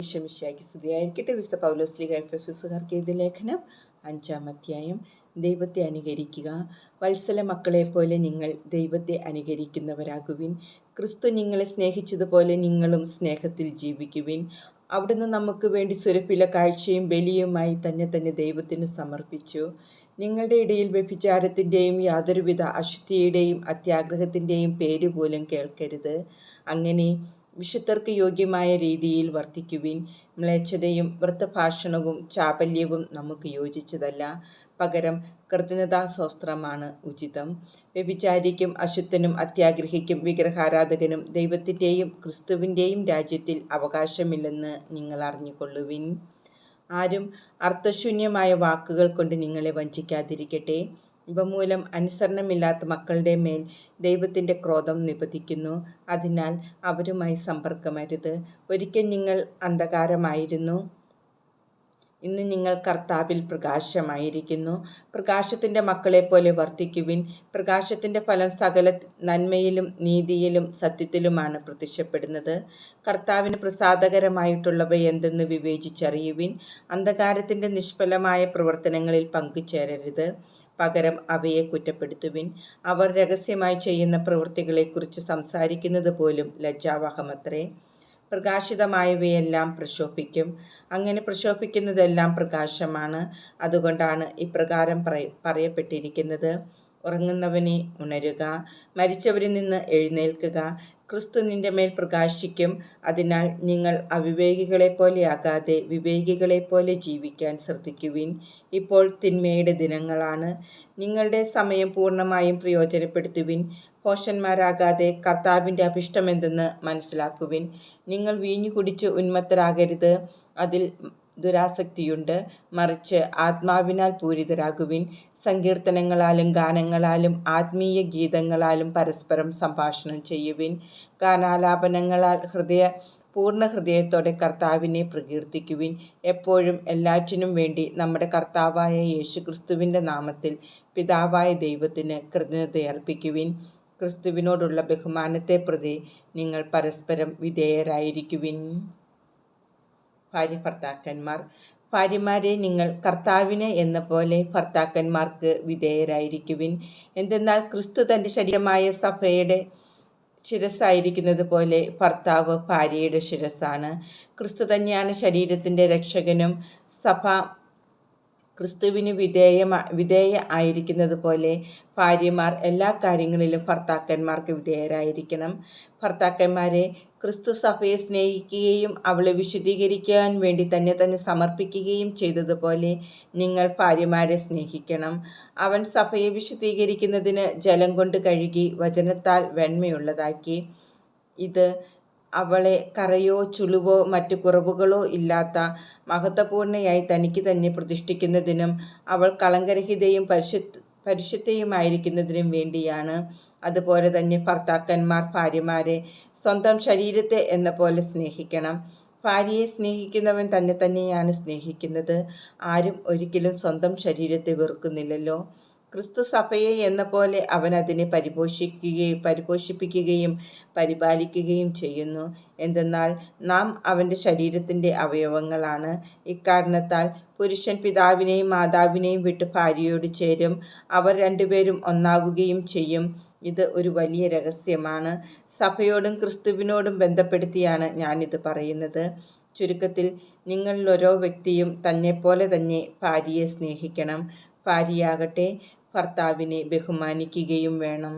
ഈശമിശിയാക്കി സ്തുതിയായിരിക്കട്ടെ വിശുദ്ധ പൗലോസ്ലിക എഫസുസുകാർക്ക് എഴുതിയ ലേഖനം അഞ്ചാം അധ്യായം. ദൈവത്തെ അനുകരിക്കുക. വത്സല മക്കളെ പോലെ നിങ്ങൾ ദൈവത്തെ അനുകരിക്കുന്നവരാകുവിൻ. ക്രിസ്തു നിങ്ങളെ സ്നേഹിച്ചതുപോലെ നിങ്ങളും സ്നേഹത്തിൽ ജീവിക്കുവിൻ. അവിടുന്ന് നമുക്ക് വേണ്ടി സുരപ്പില കാഴ്ചയും ബലിയുമായി തന്നെ തന്നെ ദൈവത്തിന് സമർപ്പിച്ചു. നിങ്ങളുടെ ഇടയിൽ വ്യഭിചാരത്തിന്റെയും യാതൊരുവിധ അശുദ്ധിയുടെയും അത്യാഗ്രഹത്തിന്റെയും പേര് പോലും കേൾക്കരുത്. അങ്ങനെ വിശുദ്ധർക്ക് യോഗ്യമായ രീതിയിൽ വർത്തിക്കുവിൻ. മ്ലേച്ഛതയും വൃത്തഭാഷണവും ചാപല്യവും നമുക്ക് യോജിച്ചതല്ല. പകരം കൃതജ്ഞതാസ്വസ്ത്രമാണ് ഉചിതം. വ്യഭിചാരിക്കും അശുദ്ധനും അത്യാഗ്രഹിക്കും വിഗ്രഹാരാധകനും ദൈവത്തിന്റെയും ക്രിസ്തുവിന്റെയും രാജ്യത്തിൽ അവകാശമില്ലെന്ന് നിങ്ങൾ അറിഞ്ഞുകൊള്ളുവിൻ. ആരും അർത്ഥശൂന്യമായ വാക്കുകൾ കൊണ്ട് നിങ്ങളെ വഞ്ചിക്കാതിരിക്കട്ടെ. ഇവ മൂലം അനുസരണമില്ലാത്ത മക്കളുടെ മേൽ ദൈവത്തിന്റെ ക്രോധം നിപതിക്കുന്നു. അതിനാൽ അവരുമായി സമ്പർക്കമരുത്. ഒരിക്കൽ നിങ്ങൾ അന്ധകാരമായിരുന്നു. ഇന്ന് നിങ്ങൾ കർത്താവിൽ പ്രകാശമായിരിക്കുന്നു. പ്രകാശത്തിന്റെ മക്കളെ പോലെ വർത്തിക്കുവിൻ. പ്രകാശത്തിന്റെ ഫലം സകല നന്മയിലും നീതിയിലും സത്യത്തിലുമാണ് പ്രത്യക്ഷപ്പെടുന്നത്. കർത്താവിന് പ്രസാദകരമായിട്ടുള്ളവ എന്തെന്ന് വിവേചിച്ചറിയുവിൻ. അന്ധകാരത്തിന്റെ നിഷ്ഫലമായ പ്രവർത്തനങ്ങളിൽ പങ്കുചേരരുത്. പകരം അവയെ കുറ്റപ്പെടുത്തുവിൻ. അവർ രഹസ്യമായി ചെയ്യുന്ന പ്രവൃത്തികളെക്കുറിച്ച് സംസാരിക്കുന്നത് പോലും ലജ്ജാവഹമത്രേ. പ്രകാശിതമായവയെല്ലാം പ്രശോഭിക്കും. അങ്ങനെ പ്രശോഭിക്കുന്നതെല്ലാം പ്രകാശമാണ്. അതുകൊണ്ടാണ് ഇപ്രകാരം പറയപ്പെട്ടിരിക്കുന്നത്. ഉറങ്ങുന്നവനെ ഉണരുക. മരിച്ചവരിൽ നിന്ന് എഴുന്നേൽക്കുക. ക്രിസ്തു നിന്റെ മേൽ പ്രകാശിക്കും. അതിനാൽ നിങ്ങൾ അവിവേകികളെ പോലെയാകാതെ വിവേകികളെ പോലെ ജീവിക്കാൻ ശ്രദ്ധിക്കുവിൻ. ഇപ്പോൾ തിന്മയുടെ ദിനങ്ങളാണ്. നിങ്ങളുടെ സമയം പൂർണമായും പ്രയോജനപ്പെടുത്തുവിൻ. പോഷന്മാരാകാതെ കർത്താവിന്റെ അഭിഷ്ടമെന്തെന്ന് മനസ്സിലാക്കുവിൻ. നിങ്ങൾ വീഞ്ഞു കുടിച്ച് ഉന്മത്തരാകരുത്. അതിൽ ദുരാസക്തിയുണ്ട്. മറിച്ച് ആത്മാവിനാൽ പൂരിതരാകുവിൻ. സങ്കീർത്തനങ്ങളാലും ഗാനങ്ങളാലും ആത്മീയ ഗീതങ്ങളാലും പരസ്പരം സംഭാഷണം ചെയ്യുവിൻ. ഗാനാലാപനങ്ങളാൽ ഹൃദയ പൂർണ ഹൃദയത്തോടെ കർത്താവിനെ പ്രകീർത്തിക്കുവിൻ. എപ്പോഴും എല്ലാറ്റിനും വേണ്ടി നമ്മുടെ കർത്താവായ യേശുക്രിസ്തുവിന്റെ നാമത്തിൽ പിതാവായ ദൈവത്തിന് കൃതജ്ഞതയർപ്പിക്കുവിൻ ക്രിസ്തുവിനോടുള്ള ബഹുമാനത്തെ പ്രതി നിങ്ങൾ പരസ്പരം വിധേയരായിരിക്കുവിൻ. ഭാര്യ ഭർത്താക്കന്മാർ ഭാര്യമാരെ നിങ്ങൾ കർത്താവിനെ എന്ന പോലെ ഭർത്താക്കന്മാർക്ക് വിധേയരായിരിക്കുവിൻ. എന്തെന്നാൽ ക്രിസ്തു തന്റെ ശരീരമായ സഭയുടെ ശിരസ്സായിരിക്കുന്നത് പോലെ ഭർത്താവ് ഭാര്യയുടെ ശിരസ്സാണ്. ക്രിസ്തു തന്നെയാണ് ശരീരത്തിന്റെ രക്ഷകനും സഭ ക്രിസ്തുവിന് വിധേയ വിധേയ ആയിരിക്കുന്നത് പോലെ ഭാര്യമാർ എല്ലാ കാര്യങ്ങളിലും ഭർത്താക്കന്മാർക്ക് വിധേയരായിരിക്കണം. ഭർത്താക്കന്മാരെ ക്രിസ്തു സഭയെ സ്നേഹിക്കുകയും അവളെ വിശുദ്ധീകരിക്കാൻ വേണ്ടി തന്നെ തന്നെ സമർപ്പിക്കുകയും ചെയ്തതുപോലെ നിങ്ങൾ ഭാര്യമാരെ സ്നേഹിക്കണം. അവൻ സഭയെ വിശുദ്ധീകരിക്കുന്നതിന് ജലം കൊണ്ട് കഴുകി വചനത്താൽ വെണ്മയുള്ളതാക്കി. ഇത് അവളെ കറയോ ചുളിവോ മറ്റു കുറവുകളോ ഇല്ലാത്ത മഹത്വപൂർണയായി തനിക്ക് തന്നെ പ്രതിഷ്ഠിക്കുന്നതിനും അവൾ കളങ്കരഹിതയും പരിശുദ്ധ പരിശുദ്ധയുമായിരിക്കുന്നതിനും വേണ്ടിയാണ്. അതുപോലെ തന്നെ ഭർത്താക്കന്മാർ ഭാര്യമാരെ സ്വന്തം ശരീരത്തെ എന്ന പോലെ സ്നേഹിക്കണം. ഭാര്യയെ സ്നേഹിക്കുന്നവൻ തന്നെ തന്നെയാണ് സ്നേഹിക്കുന്നത്. ആരും ഒരിക്കലും സ്വന്തം ശരീരത്തെ വെറുക്കുന്നില്ലല്ലോ. ക്രിസ്തു സഭയെ എന്ന പോലെ അവൻ അതിനെ പരിപോഷിക്കുകയും പരിപോഷിപ്പിക്കുകയും പരിപാലിക്കുകയും ചെയ്യുന്നു. എന്തെന്നാൽ നാം അവന്റെ ശരീരത്തിന്റെ അവയവങ്ങളാണ്. ഇക്കാരണത്താൽ പുരുഷൻ പിതാവിനെയും മാതാവിനെയും വിട്ട് ഭാര്യയോട് ചേരും. അവർ രണ്ടുപേരും ഒന്നാകുകയും ചെയ്യും. ഇത് ഒരു വലിയ രഹസ്യമാണ്. സഭയോടും ക്രിസ്തുവിനോടും ബന്ധപ്പെടുത്തിയാണ് ഞാനിത് പറയുന്നത്. ചുരുക്കത്തിൽ നിങ്ങളിൽ ഓരോ വ്യക്തിയും തന്നെപ്പോലെ തന്നെ ഭാര്യയെ സ്നേഹിക്കണം. ഭാര്യയാകട്ടെ ഭർത്താവിനെ ബഹുമാനിക്കുകയും വേണം.